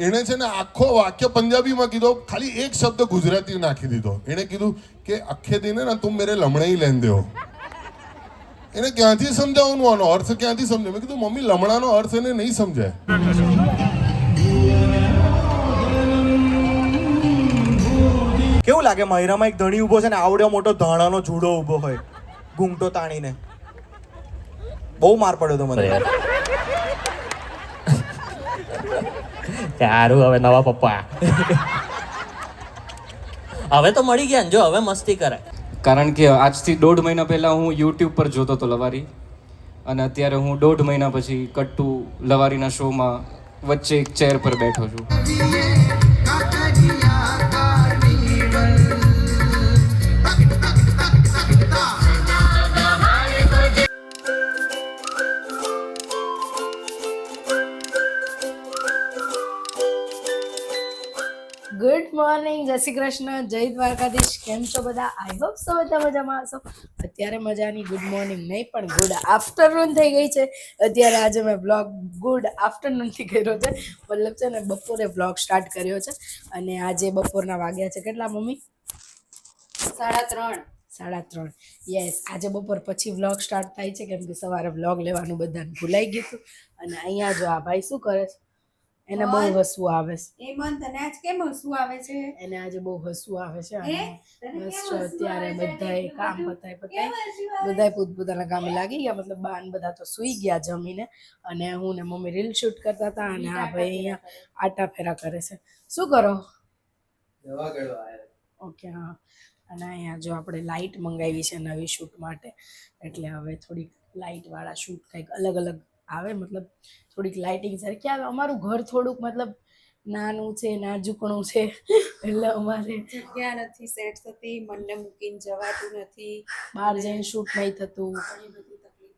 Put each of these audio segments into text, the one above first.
એણે છે ને આખો વાક્ય પંજાબીમાં કીધો ખાલી એક શબ્દ ગુજરાતી નાખી દીધો. એણે કીધું કે અખે દીને ને તું મેરે લમણે ही લેન દો એને ક્યાંથી સમજાવવાનું? આનો અર્થ ક્યાંથી સમજે મેં કીધું મમ્મી લમણાનો અર્થ એને નહીં સમજાય. કેવું લાગે મહિરામાં એક ધણી ઊભો છે ને આવડ્યો મોટો ધાણાનો જુડો ઊભો હોય ઘૂંઘટો તાણીને? બહુ માર પડ્યો તો મને. સારું હવે નવા પપ્પા. હવે તો મળી ગયા ને જો હવે મસ્તી કરે. કારણ કે આજથી દોઢ મહિના પહેલાં હું યુટ્યુબ પર જોતો હતો લવારી. અને અત્યારે હું દોઢ મહિના પછી કટ્ટુ લવારીના શોમાં વચ્ચે એક ચેર પર બેઠો છું. મોર્નિંગ જય શ્રી કૃષ્ણ. જય દ્વારકાધીશ. કેમ છો બધા? આઈ હોપ સો બધા મજામાં હશો. અત્યારે મજાની ગુડ મોર્નિંગ નહીં પણ ગુડ આફ્ટરનૂન થઈ ગઈ છે. અત્યારે આજે મેં બ્લોગ ગુડ આફ્ટરનૂનથી કર્યો છે. મતલબ છે ને બપોરે બ્લોગ સ્ટાર્ટ કર્યો છે. અને આજે બપોરના વાગ્યા છે. કેટલા મમ્મી? સાડા ત્રણ. સાડા ત્રણ. યસ આજે બપોર પછી વ્લોગ સ્ટાર્ટ થાય છે. કેમ કે સવારે વ્લોગ લેવાનું બધાને ભૂલાઈ ગયું હતું. અને અહીંયા જો આ ભાઈ શું કરે છે? એને બહુ હસવું આવે છે. એ મન તને આજ કેમ હસવું આવે છે? એને આજે બહુ હસવું આવે છે? બસ અત્યારે બધાય કામ પતાય પતાય. બધાય પોતપોતાના કામે લાગી ગયા મતલબ બાન બધા તો સૂઈ ગયા જમીને. અને હું ને મમ્મી રીલ શૂટ કરતા હતા અને આ ભાઈ અહીંયા આટા ફેરા કરે છે. શું કરો? ઓકે હા. અને અહીંયા જો આપણે લાઇટ મંગાવી છે નવી શૂટ માટે. એટલે હવે થોડીક લાઇટ વાળા શૂટ કંઈક અલગ અલગ આવે મતલબ થોડીક લાઇટિંગ સરખી આવે. અમારું ઘર થોડુંક મતલબ નાનું છે નાજુકણું છે એટલે અમારે જગ્યા નથી સેટ થતી મનને મૂકીને જવાતું નથી. બહાર જઈને શૂટ નહીં થતું.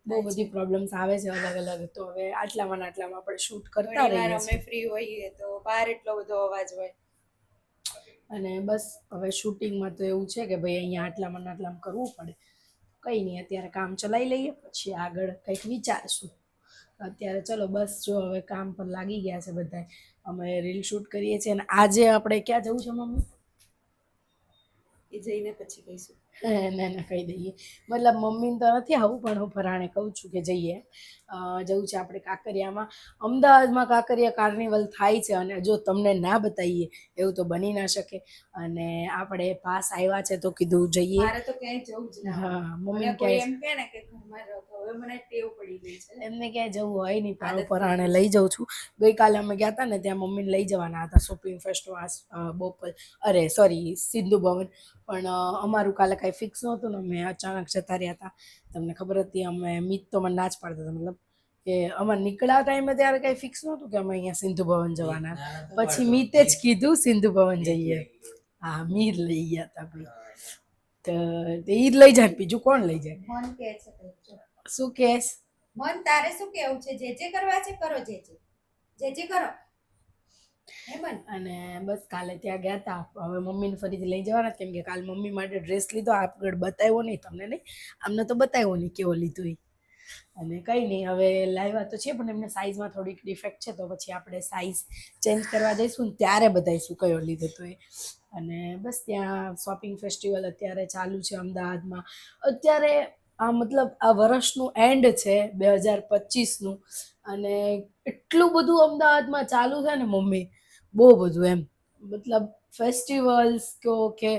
બહુ બધી પ્રોબ્લેમ્સ આવે છે અલગ અલગ. તો હવે આટલામાં ને આટલામાં આપણે શૂટ કરતા રહીએ અમે ફ્રી હોઈએ તો બહાર એટલો બધો અવાજ હોય. અને બસ હવે શૂટિંગમાં તો એવું છે કે ભાઈ અહીંયા આટલામાં ને આટલામાં કરવું પડે. કંઈ નહીં અત્યારે કામ ચલાવી લઈએ પછી આગળ કંઈક વિચારશું. અત્યારે ચલો, બસ જો હવે કામ પર લાગી ગયા છે બધા અમે રીલ શૂટ કરીએ છીએ અને આજે આપણે ક્યાં જવું છે, મમ્મી? એ જઈને પછી કહીશું. ના ના કહી દઈએ. મતલબ મમ્મીને તો નથી આવું પણ હું ફરાણે કહું છું કે જઈએ. જવું છે આપણે કાંકરિયામાં. અમદાવાદમાં કાંકરિયા કાર્નિવલ થાય છે અને જો તમને ના બતાવીએ એવું તો બની ના શકે. અને આપણે પાસ આવ્યા છે તો કીધું જઈએ. મારે તો ક્યાંય જવું જ ના હા મમ્મી ક્યાંય એમ કહે ને કે ઘરમાં રહો હવે મને ટેવ પડી ગઈ છે. એમને ક્યાંય જવું હોય નહીં પણ ફરાણે લઈ જાઉં છું. ગઈકાલે અમે ગયા હતા ને ત્યાં મમ્મીને લઈ જવાના હતા શોપિંગ ફેસ્ટ બોપલ અરે સોરી સિંધુ ભવન. પણ અમારું કાલે કાંઈ ફિક્સ નહોતું ને અમે અચાનક જતા રહ્યા હતા. તમને ખબર હતી અમે મીત તો મને ના જ પાડતા હતા મતલબ કે અમારે નીકળ્યા ટાઈમે ત્યારે કાંઈ ફિક્સ નહોતું કે અમે અહીંયા સિંધુ ભવન જવાના. પછી મીતે જ કીધું સિંધુ ભવન જઈએ. હા મીર લઈ ગયા હતા ભાઈ. તો એ જ લઈ જાય ને બીજું કોણ લઈ જાય? મન કહે છે શું કેસ? મન તારે શું કેવું છે? જે જે કરવા છે કરો જે જે. જે જે કરો. અને બસ કાલે ત્યાં ગયા હતા હવે મમ્મીને ફરીથી લઈ જવાના કેમ કે કાલ મમ્મી માટે ડ્રેસ લીધો. આગળ બતાવ્યો નહીં, તમને નહીં. અમને તો બતાવ્યો નહીં કેવો લીધો એ. અને કંઈ નહીં, હવે લાવ્યા તો છે, પણ એમને સાઇઝમાં થોડીક ડિફેક્ટ છે, તો પછી આપણે સાઇઝ ચેન્જ કરવા જઈશું ત્યારે બતાવીશું કયો લીધો તો એ. અને બસ ત્યાં શોપિંગ ફેસ્ટિવલ અત્યારે ચાલુ છે, અમદાવાદમાં. અત્યારે આ મતલબ આ વર્ષનું એન્ડ છે બે હજાર પચીસનું. અને એટલું બધું અમદાવાદમાં ચાલુ છે ને મમ્મી, બહુ બધું એમ. મતલબ ફેસ્ટિવલ્સ કહો કે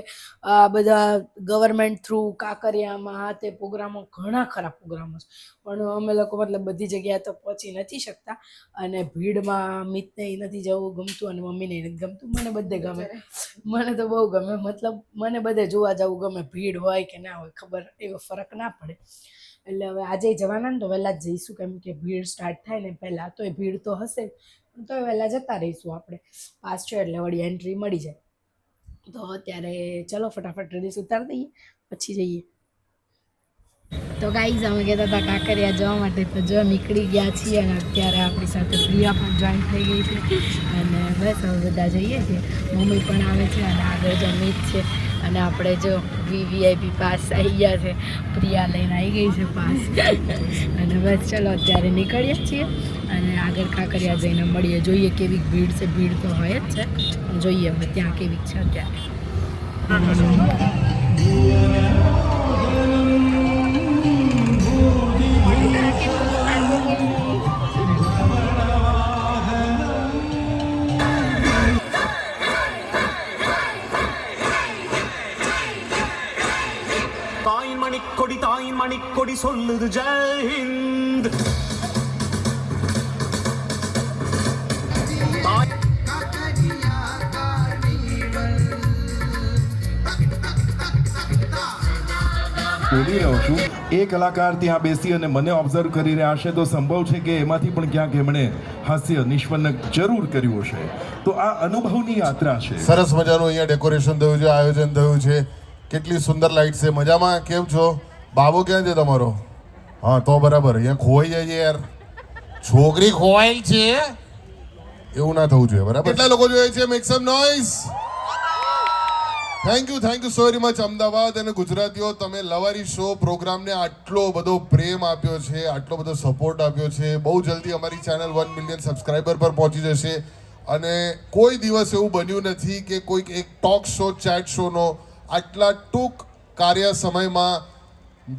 આ બધા ગવર્મેન્ટ થ્રુ કાંકરિયામાં આ તે પ્રોગ્રામો ઘણા ખરા પ્રોગ્રામો છે. પણ અમે લોકો મતલબ બધી જગ્યાએ તો પહોંચી નથી શકતા અને ભીડમાં મિતને નથી જવું ગમતું અને મમ્મીને નથી ગમતું. મને બધે ગમે. મને તો બહુ ગમે. મતલબ મને બધે જોવા જવું ગમે. ભીડ હોય કે ના હોય ખબર એવો ફરક ના પડે. એટલે હવે આજે જવાના ને તો વહેલા જ જઈશું કેમ કે ભીડ સ્ટાર્ટ થાય ને પહેલાં. તો એ ભીડ તો હશે જ. પણ તો વહેલા જતા રહીશું આપણે. પાસ છે એટલે વળી એન્ટ્રી મળી જાય. તો અત્યારે ચલો ફટાફટ ડ્રેસ ઉતારી દઈએ, પછી જઈએ. તો ગાઈઝ અમે કહેતા હતા કાંકરિયા જવા માટે, તો જો નીકળી ગયા છીએ અને અત્યારે આપણી સાથે પ્રિયા પણ જોઈન થઈ ગઈ છે. અને બસ હવે બધા જઈએ છીએ. મમ્મી પણ આવે છે અને આગળ જ અમિત છે. અને આપણે જો વીવીઆઈપી પાસ આવી ગયા છે. પ્રિયા લઈને આવી ગઈ છે પાસ અને બસ ચલો અત્યારે નીકળીએ છીએ. અને આગળ કાંકરિયા જઈને મળીએ જોઈએ કેવી ભીડ છે ભીડ તો હોય જ છે પણ જોઈએ હવે ત્યાં કેવી છે અત્યારે தாயின் மணிக்கொடி தாயின் மணிக்கொடி சொல்லுது ஜெய் ஹிந்த் બોલી રહ્યો છું. એ કલાકાર ત્યાં બેસી અને મને ઓબ્ઝર્વ કરી રહ્યા હશે તો સંભવ છે કે એમાંથી પણ ક્યાંક એમણે હાસ્ય નિષ્પન્ન જરૂર કર્યું હશે. તો આ અનુભવની યાત્રા છે. સરસ મજાનું અહીંયા ડેકોરેશન થયું છે આયોજન થયું છે. કેટલી સુંદર લાઇટ છે. મજામાં? કેમ છો? બાબો ક્યાં છે તમારો? હા તો બરાબર. અહીંયા ખોવાઈ જાય છે યાર. છોકરી ખોવાઈ છે? એવું ના થવું જોઈએ બરાબર? કેટલા લોકો જોઈએ છે? Make some noise thank you thank you so very much Ahmedabad અને ગુજરાતીઓ તમે લવારી શો પ્રોગ્રામને આટલો બધો પ્રેમ આપ્યો છે, આટલો બધો સપોર્ટ આપ્યો છે. બહુ જલ્દી અમારી ચેનલ વન મિલિયન સબસ્ક્રાઈબર પર પહોંચી જશે. અને કોઈ દિવસ એવું બન્યું નથી કે કોઈક એક ટોક શો ચેટ શોનો આટલા ટૂંક કાર્ય સમયમાં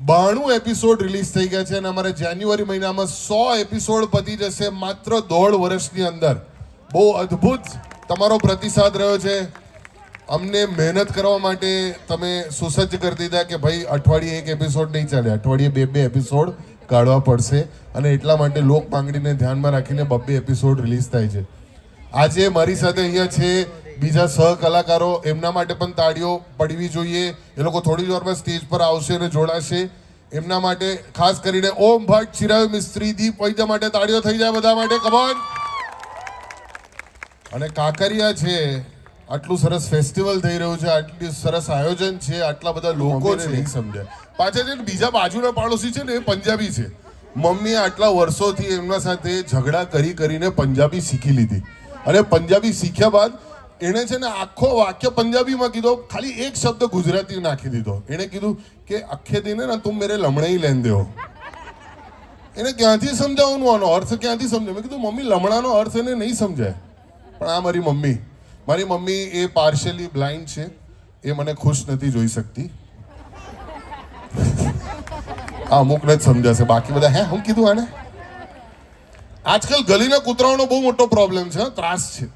બાણું એપિસોડ રિલીઝ થઈ ગયા છે અને અમારે જાન્યુઆરી મહિનામાં સો એપિસોડ પતી જશે માત્ર દોઢ વર્ષની અંદર. બહુ અદ્ભુત તમારો પ્રતિસાદ રહ્યો છે. અમને મહેનત કરવા માટે તમે સુસજ્જ કરી દીધા કે ભાઈ અઠવાડિયે એક એપિસોડ નહીં ચાલે. અઠવાડિયે બે બે એપિસોડ કાઢવા પડશે અને એટલા માટે લોક માંગણીને ધ્યાનમાં રાખીને બબ્બે એપિસોડ રિલીઝ થાય છે. આજે મારી સાથે અહીંયા છે બીજા સહ કલાકારો એમના માટે પણ તાળીઓ પડવી જોઈએ. એ લોકો થોડી વારમાં સ્ટેજ પર આવશે અને જોડાશે. એમના માટે ખાસ કરીને ઓમ ભટ્ટ ચિરાયુ મિસ્ત્રી, દીપ વૈદ્ય માટે તાળીઓ થઈ જાય બધા માટે. કમોન અને કાંકરિયા છે આટલું સરસ ફેસ્ટિવલ થઈ રહ્યું છે આટલું સરસ આયોજન છે આટલા બધા લોકો છે. નહીં સમજાય. પાછા છે બીજા બાજુના પાડોશી છે ને એ પંજાબી છે. મમ્મીએ આટલા વર્ષોથી એમના સાથે ઝઘડા કરી કરીને પંજાબી શીખી લીધી. અને પંજાબી શીખ્યા બાદ એણે છે ને આખો વાક્ય પંજાબીમાં કીધો ખાલી એક શબ્દ ગુજરાતી નાખી દીધો. એણે કીધું કે આખે દિને ના તું મેરે લમણે લેન દેવો એને ક્યાંથી સમજાવવાનું? આનો અર્થ ક્યાંથી સમજાય? મેં કીધું મમ્મી લમણાનો અર્થ એને નહીં સમજાય. પણ આ મારી મમ્મી. મારી મમ્મી એ પાર્શિયલી બ્લાઇન્ડ છે. એ મને ખુશ નથી જોઈ શકતી. આ અમુકને જ સમજાશે. બાકી બધા હે હું કીધું આને? આજકાલ ગલીના કૂતરાઓનો બહુ મોટો પ્રોબ્લેમ છે ત્રાસ છે.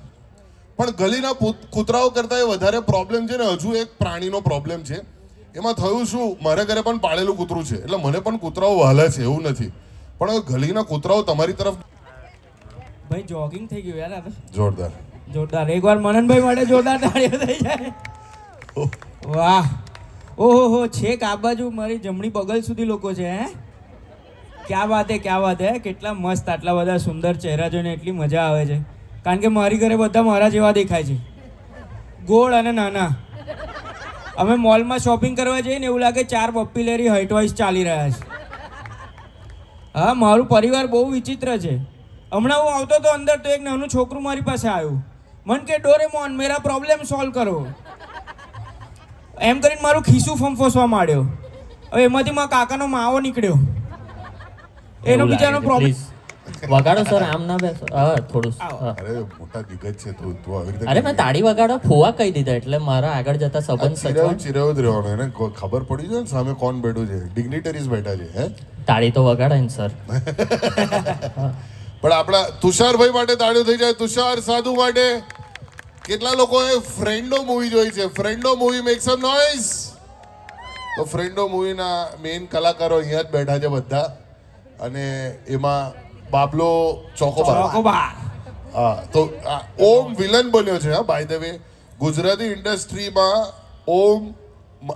પણ ગલીના કૂતરાઓ કરતાં એ વધારે પ્રોબ્લેમ છે ને હજુ એક પ્રાણીનો પ્રોબ્લેમ છે. એમાં થયું શું મારા ઘરે પણ પાળેલું કૂતરું છે. એટલે મને પણ કૂતરાઓ વહાલે છે એવું નથી. પણ ગલીના કૂતરાઓ તમારી તરફ ભાઈ જોગિંગ થઈ ગયું યાર જોરદાર. જોરદાર. એકવાર મનનભાઈ માટે જોરદાર તાળીઓ થઈ જાય. વાહ. ઓહો હો છેક આ બાજુ મારી જમણી બગલ સુધી લોકો છે હે? ક્યાં વાત હે ક્યાં વાત હે? કેટલા મસ્ત આટલા બધા સુંદર ચહેરા જોઈને એટલી મજા આવે છે. કારણ કે મારી ઘરે બધા મારા જેવા દેખાય છે. ગોળ અને નાના. અમે મોલમાં શોપિંગ કરવા જઈએ ને એવું લાગે ચાર પોપ્યુલરી લેરી ચાલી રહ્યા છે. હા મારું પરિવાર બહુ વિચિત્ર છે. હમણાં હું આવતો તો અંદર તો એક નાનું છોકરું મારી પાસે આવ્યું. મન કે ડોરેમોન મેરા પ્રોબ્લેમ સોલ્વ કરો. એમ કરીને મારું ખીસું ફંફોસવા માંડ્યો. હવે એમાંથી મારા કાકાનો માવો નીકળ્યો. એનો બીજાનો પ્રોબ્લેમ વગાડો સર આમ ના બેસો. હા થોડું અરે મોટા દિગ્ગજ છે તું તું આવી રીતે અરે મેં તાળી વગાડો ફુવા કહી દીધા એટલે મારા આગળ જતા સંબંધ સચવાય. ચિરાવ જ રહેવાનો એને ખબર પડી જાય ને સામે કોણ બેઠું છે? ડિગ્નિટરીઝ બેઠા છે હે? તાળી તો વગાડાય ને સર પણ આપણા તુષારભાઈ માટે તાળીઓ થઈ જાય. તુષાર સાધુ માટે કેટલા લોકોએ ફ્રેન્ડો મૂવી જોઈ છે? ફ્રેન્ડો મૂવી મેક સમ નોઈઝ તો ફ્રેન્ડો મૂવીના મેઇન કલાકારો અહીંયા જ બેઠા છે બધા. અને એમાં બાબલો ચોકોબાર ચોકોબાર હા તો ઓમ વિલન બન્યો છે હા બાય ધ વે ગુજરાતી ઇન્ડસ્ટ્રીમાં ઓમ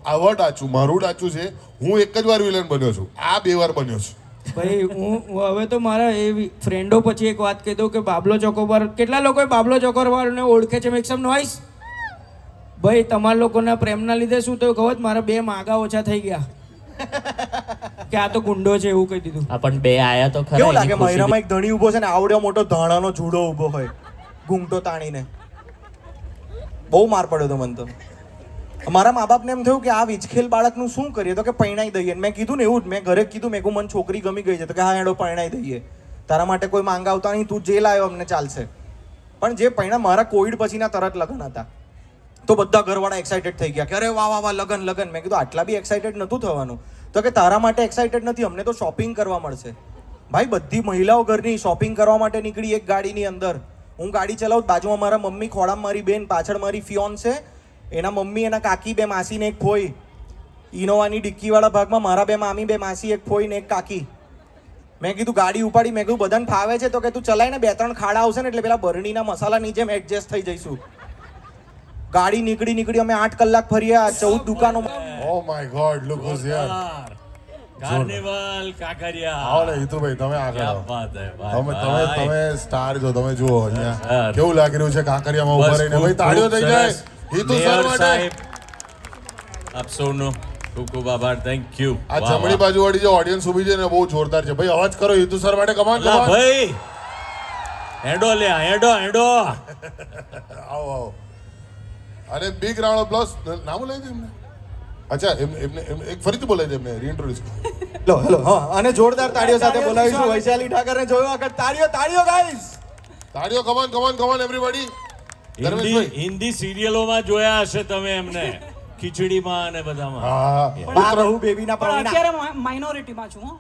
આવા ડાચું મારું ડાચું છે હું એક જ વાર વિલન બન્યો છું. આ બે વાર બન્યો છું. ભાઈ હું હવે તો મારા એ ફ્રેન્ડો પછી એક વાત કહી દઉં કે બાબલો ચોકોબાર કેટલા લોકોએ બાબલો ચોકોબારને ઓળખે છે મેક્સમ નોઈસ? ભાઈ તમારા લોકોના પ્રેમના લીધે શું થયું ખબર? મારા બે માગા ઓછા થઈ ગયા. કે આ તો ગુંડો છે એવું કહી દીધું. પણ બે આયા તો ખરા કેવું લાગે? એની મહિનામાં એક ધણી ઊભો છે ને આવડ્યો મોટો ધાણાનો જુડો ઊભો હોય. ગુંટો તાણીને. બહુ માર પડ્યો તો મને તો. મારા મા બાપને એમ થયું કે આ વિચખેલ બાળકનું શું કરીએ? તો કે પરણાઈ દઈએ. મેં કીધું ને એવું જ. મેં ઘરે કીધું, મેં મને છોકરી ગમી ગઈ છે. તો કે, હા એડો પરણાઈ દઈએ. તારા માટે કોઈ માંગ આવતા નહીં. તું જે લાવ્યો અમને ચાલશે. પણ જે પૈણા મારા કોવિડ પછીના તરત લગ્ન હતા. તો બધા ઘરવાળા એક્સાઇટેડ થઈ ગયા કે, અરે, વાહ વાહ વાહ, લગન લગન. મેં કીધું, આટલા બી એક્સાઇટેડ નહોતું થવાનું. તો કે, તારા માટે એક્સાઇટેડ નથી. અમને તો શોપિંગ કરવા મળશે. ભાઈ, બધી મહિલાઓ ઘરની શોપિંગ કરવા માટે નીકળી એક ગાડીની અંદર. હું ગાડી ચલાવું બાજુમાં મારા મમ્મી, ખોળામાં મારી બેન, પાછળ મારી ફિયોન છે એના મમ્મી એના કાકી બે માસી ને એક ફોઈ. ઇનોવાની ડિક્કીવાળા ભાગમાં મારા બે મામી બે માસી એક ફોઈ ને એક કાકી. મેં કીધું ગાડી ઉપાડી મેં કીધું બધાને ફાવે છે તો કે તું ચલાય ને બે ત્રણ ખાડા આવશે ને એટલે પેલા બરણીના મસાલા નીચે એડજસ્ટ થઈ જઈશું. ગાડી નીકળી નીકળી અમે આઠ કલાક ફર્યા ચૌદ દુકાનો ઓ my god look who's here carnival Kankaria. આવો ને હિતુભાઈ તમે આગળ ક્યા હે તમે તમે તમે સ્ટાર છો તમે જુઓ અહીંયા. કેવું લાગી રહ્યું છે કાંકરિયામાં ઊભા રહીને? ભાઈ તાળીઓ થઈ જાય. આપ સૌનો ખૂબ ખૂબ આભાર. થેન્ક યુ આ જમણી બાજુ વાળી જે ઓડિયન્સ ઊભી છે ને બહુ જોરદાર છે. ભાઈ અવાજ કરો હિતુ સર માટે કમાન કમાન. ભાઈ હેડો લે હેડો હેડો. આવો આવો. અને બિગ રાઉન્ડ ઓફ પ્લસ નામ બોલાય છે એમને. અચ્છા એમને એમને એક ફરીથી બોલાય છે એમને રીઇન્ટ્રોડ્યુસ લો હેલો હા અને જોરદાર તાળીઓ સાથે બોલાવીશું. વૈશાલી ઠાકરને જોયો આગળ. તાળીઓ તાળીઓ ગાઈસ તાળીઓ કમાન કમાન કમાન એવરીબોડી હિન્દી હિન્દી સિરિયલોમાં જોયા હશે તમે એમને. ખીચડીમાં અને બધામાં. હા. બા બહુ બેબીના અત્યારે માઇનોરિટીમાં છું હો.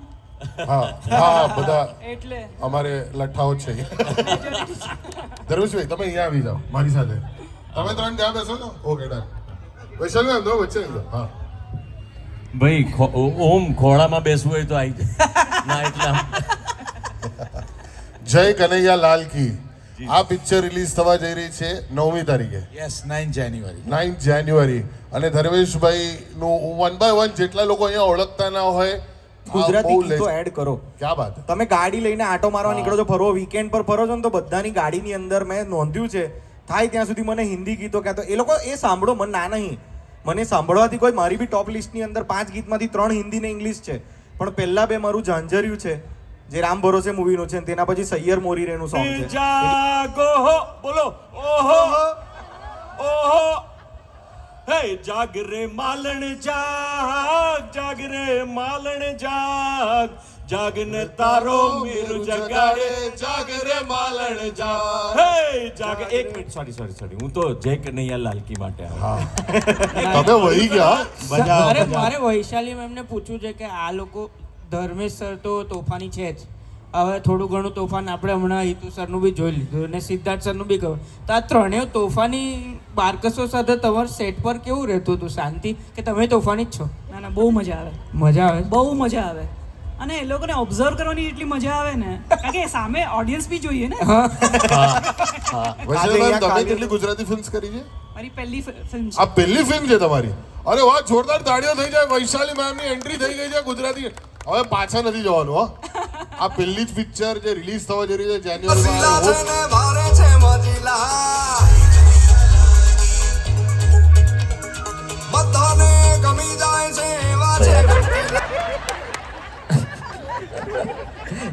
હા હા બધા એટલે. અમારે લઠ્ઠાઓ છે. ધર્મેશભાઈ તમે અહીંયા આવી જાઓ મારી સાથે. તમે ત્રણ ત્યાં બેસો ને. Okay done. વૈશાલી મેમ તમે વચ્ચે હા. ભાઈ ઓમ ખોળામાં બેસવું હોય તો આવી જાય ના એટલે જય કનૈયા લાલ કી. આ પિક્ચર રિલીઝ થવા જઈ રહી છે નવમી તારીખે. Yes nine January ninth January અને ધર્મેશભાઈ નું વન બાય વન જેટલા લોકો અહીંયા ઓળખતા ના હોય ગુજરાતી ગીતો એડ કરો. ક્યાં હે? તમે ગાડી લઈને આટો મારવા નીકળો છો ફરવો વીકેન્ડ પર ફરો છો ને તો બધાની ગાડીની અંદર મેં નોંધ્યું છે થાય ત્યાં સુધી મને હિન્દી ગીતો કહેતો. એ લોકો એ સાંભળો મને ના નહીં. મને સાંભળવાથી કોઈ મારી બી ટોપ લિસ્ટની અંદર પાંચ ગીતમાંથી ત્રણ હિન્દી ને ઇંગ્લિશ છે. પણ પહેલાં બે મારું ઝાંઝર્યું છે. જે રામ ભરોસે મૂવીનું છે તેના પછી સૈયર મોરીરેનું સોંગ છે. જાગો હો બોલો ઓહો ઓહો. હે જાગ રે માલણ જાગ જાગ રે માલણ જાગ. જાગને તારો મીર જગાડે જાગ રે માલણ જાગ. હે જાગ. એક મિનિટ સોરી સોરી સોરી હું તો જય કનૈયા લાલકી માટે હા. તમે વહી ગયા? મારે મારે વૈશાલી મેમને પૂછ્યું છે કે આ લોકો ધર્મેશ સર તો તોફાની છે જ. હવે થોડું ઘણું તોફાન આપણે હમણાં હિતુ સરનું બી જોઈ લીધું અને સિદ્ધાર્થ સરનું બી કહ્યું તો આ ત્રણેય તોફાની બારકસો સાથે તમારું સેટ પર કેવું રહેતું હતું? શાંતિ? કે તમે તોફાની જ છો? ના ના બહુ મજા આવે. મજા આવે? બહુ મજા આવે. અને એ લોકોને ઓબ્ઝર્વ કરવાની એટલી મજા આવે ને. કારણ કે સામે ઓડિયન્સ બી જોઈએ ને. તમે કેટલી ગુજરાતી ફિલ્મ્સ કરી છે? મારી પહેલી ફિલ્મ આ પહેલી ફિલ્મ છે તમારી? અરે વાહ જોરદાર તાળીઓ થઈ જાય. વૈશાલી મેમની એન્ટ્રી થઈ ગઈ છે ગુજરાતી. હવે પાછા નથી જવાનું હો. આ પહેલી જ પિક્ચર જે રિલીઝ થવા જઈ રહી છે જાન્યુઆરી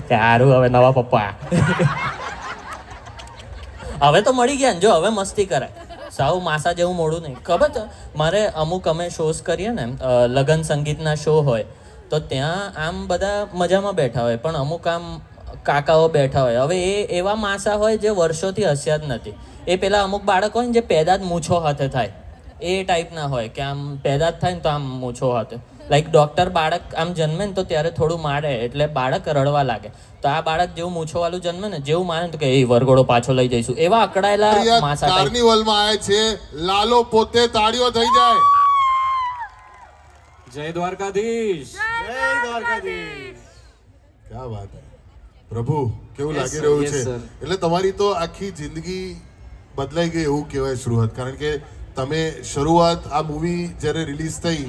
સારું હવે નવા પપ્પા. હવે તો મળી ગયા ને જો હવે મસ્તી કરે. સાવ માસા જેવું મોડું નહીં. ખબર છે મારે અમુક અમે શોઝ કરીએ ને લગ્ન લગન સંગીતના શો હોય તો ત્યાં આમ બધા મજામાં બેઠા હોય પણ અમુક આમ કાકાઓ બેઠા હોય. હવે એ એવા માસા હોય જે વર્ષોથી હસ્યા જ નથી. એ પેલા અમુક બાળક હોય ને જે પેદા જ મૂછો હાથે થાય. એ ટાઈપના હોય કે આમ પેદા જ થાય ને તો આમ મૂછો હાથે. લાઈક ડોક્ટર બાળક આમ જન્મે ને તો ત્યારે થોડું મારે એટલે બાળક રડવા લાગે. તો આ બાળક જેવું મૂછો વાળું જન્મે ને જેવું માને ને તો કે એ વરઘોડો પાછો લઈ જઈશું. એવા અકળાયેલા માસા કાર્નિવલમાં આવે છે લાલો પોતે તાળીઓ થઈ જાય. જય દ્વારકાધીશ. જય દ્વારકાધીશ. ક્યાં વાત હે? પ્રભુ કેવું લાગી રહ્યું છે? એટલે તમારી તો આખી જિંદગી બદલાઈ ગઈ એવું કહેવાય શરૂઆત. કારણ કે તમે શરૂઆત આ મૂવી જ્યારે રિલીઝ થઈ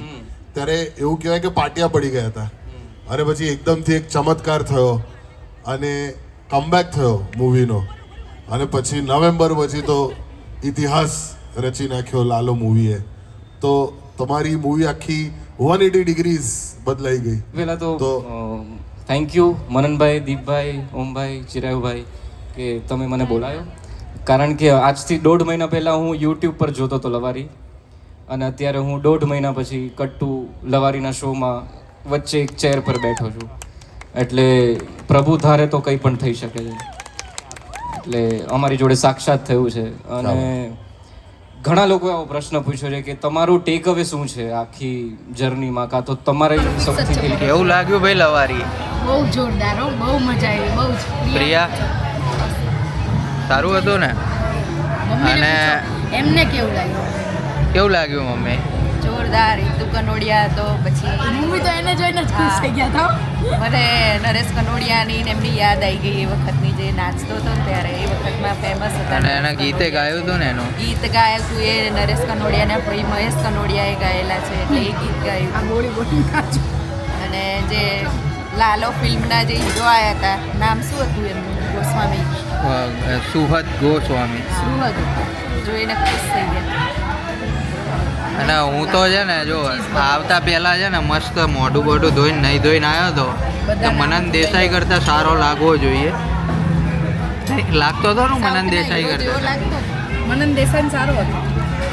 ત્યારે એવું કહેવાય કે પાટિયા પડી ગયા હતા. અને પછી એકદમથી એક ચમત્કાર થયો અને કમબેક થયો મૂવીનો અને પછી નવેમ્બર પછી તો ઇતિહાસ રચી નાખ્યો લાલો મૂવીએ તો તમારી મૂવી આખી વન એટી ડિગ્રીઝ બદલાઈ ગઈ. પહેલાં તો તો થેન્ક યુ મનનભાઈ દીપભાઈ ઓમભાઈ ચિરાયુભાઈ કે તમે મને બોલાયો. કારણ કે આજથી દોઢ મહિના પહેલાં હું યુટ્યુબ પર જોતો હતો લવારી. અને અત્યારે હું દોઢ મહિના પછી કટ્ટુ લવારીના શોમાં વચ્ચે એક ચેર પર બેઠો છું. એટલે પ્રભુ ધારે તો કંઈ પણ થઈ શકે છે. એટલે અમારી જોડે સાક્ષાત થયું છે. અને ઘણા લોકોએ આવો પ્રશ્ન પૂછ્યો છે કે તમારું ટેક અવે શું છે આખી જર્નીમાં કાં તો તમારે સૌથી કેવું લાગ્યું ભાઈ લવારી. બહુ જોરદાર હો બહુ મજા આવી બહુ પ્રિયા. સારું હતું ને? અને એમને કેવું લાગ્યું? કેવું લાગ્યું મમ્મી? જોરદાર હિતુ કનોડિયા તો પછી મમ્મી તો એને જોઈને જ ખુશ થઈ ગયા હતા. મને નરેશ કનોડિયાની ને એમની યાદ આવી ગઈ એ વખતની જે નાચતો હતો ને ત્યારે એ વખતમાં ફેમસ હતા અને એના ગીતે ગાયું હતું ને એનું? ગીત ગાયું હતું એ નરેશ કનોડિયાના ભાઈ મહેશ કનોડિયાએ ગાયેલા છે એટલે એ ગીત ગાયું બોડી બોડી અને જે લાલો ફિલ્મના જે હીરો આવ્યા હતા નામ શું હતું એમનું? ગોસ્વામી. સુહદ ગોસ્વામી. સુહદ. હતું જોઈને ખુશ થઈ ગયા. અને હું તો છે ને જો આવતા પહેલા છે ને મસ્ત મોઢું બોઢું ધોઈને નહીં ધોઈને આવ્યો હતો તો મનન દેસાઈ કરતા સારો લાગવો જોઈએ. લાગતો હતો ને મનન દેસાઈ કરતા. મનન દેસાઈ સારો હતો.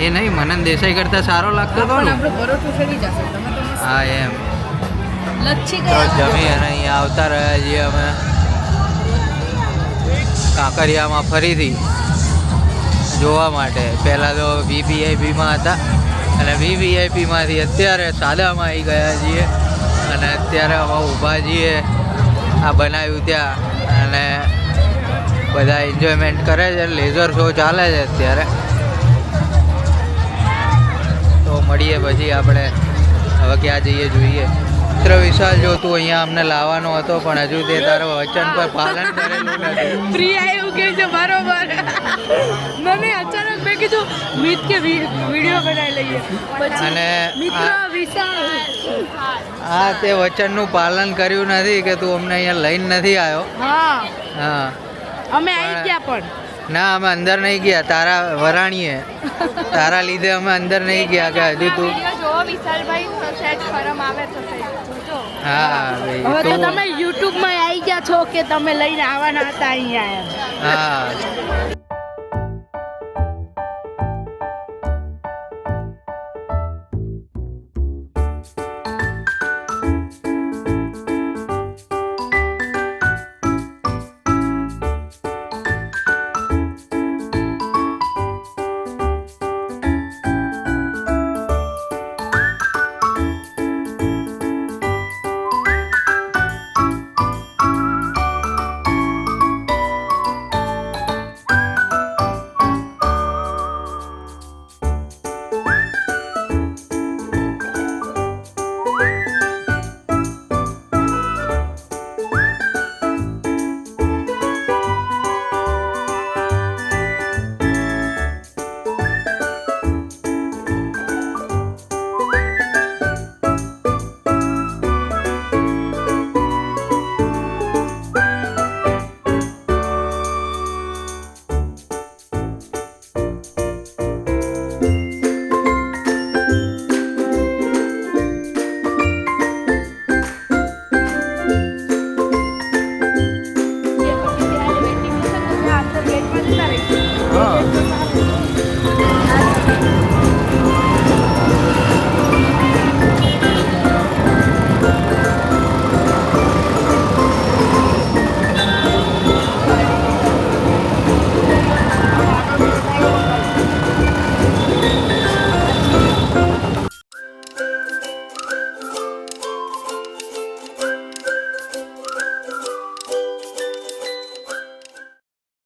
એ નહીં મનન દેસાઈ કરતા સારો લાગતો હતો ને હા એમ. તો જમી અને અહીંયા આવતા રહ્યા છીએ અમે. કાંકરિયામાં ફરીથી. જોવા માટે. પહેલાં તો વીવીઆઈપીમાં હતા. અને વીવીઆઈપીમાંથી અત્યારે સાદામાં આવી ગયા છીએ. અને અત્યારે અમે ઊભા છીએ. આ બનાવ્યું ત્યાં. અને બધા એન્જોયમેન્ટ કરે છે. લેઝર શો ચાલે છે અત્યારે. તો મળીએ પછી આપણે. હવે ક્યાં જઈએ જોઈએ? મિત્ર વિશાલ જો તું અહીંયા અમને લાવવાનો હતો પણ હજુ તે તારો વચન પર પાલન કરેલું નથી. પ્રિયા એવું કે છે બરોબર. મને અચાનક મેં કીધું મીત કે વીડિયો બનાવી લઈએ. પછી અને મિત્ર વિશાલ હા તે વચનનું પાલન કર્યું નથી કે તું અમને અહીંયા લઈને નથી આવ્યો. હા. હા. અમે આવી ગયા પણ. ના અમે અંદર નહીં ગયા તારા વરાણીએ. તારા લીધે અમે અંદર નહીં ગયા કે હજુ તું? હા હવે તો તમે યુટ્યુબમાં આવી ગયા છો કે તમે લઈને આવવાના હતા અહીંયા હા.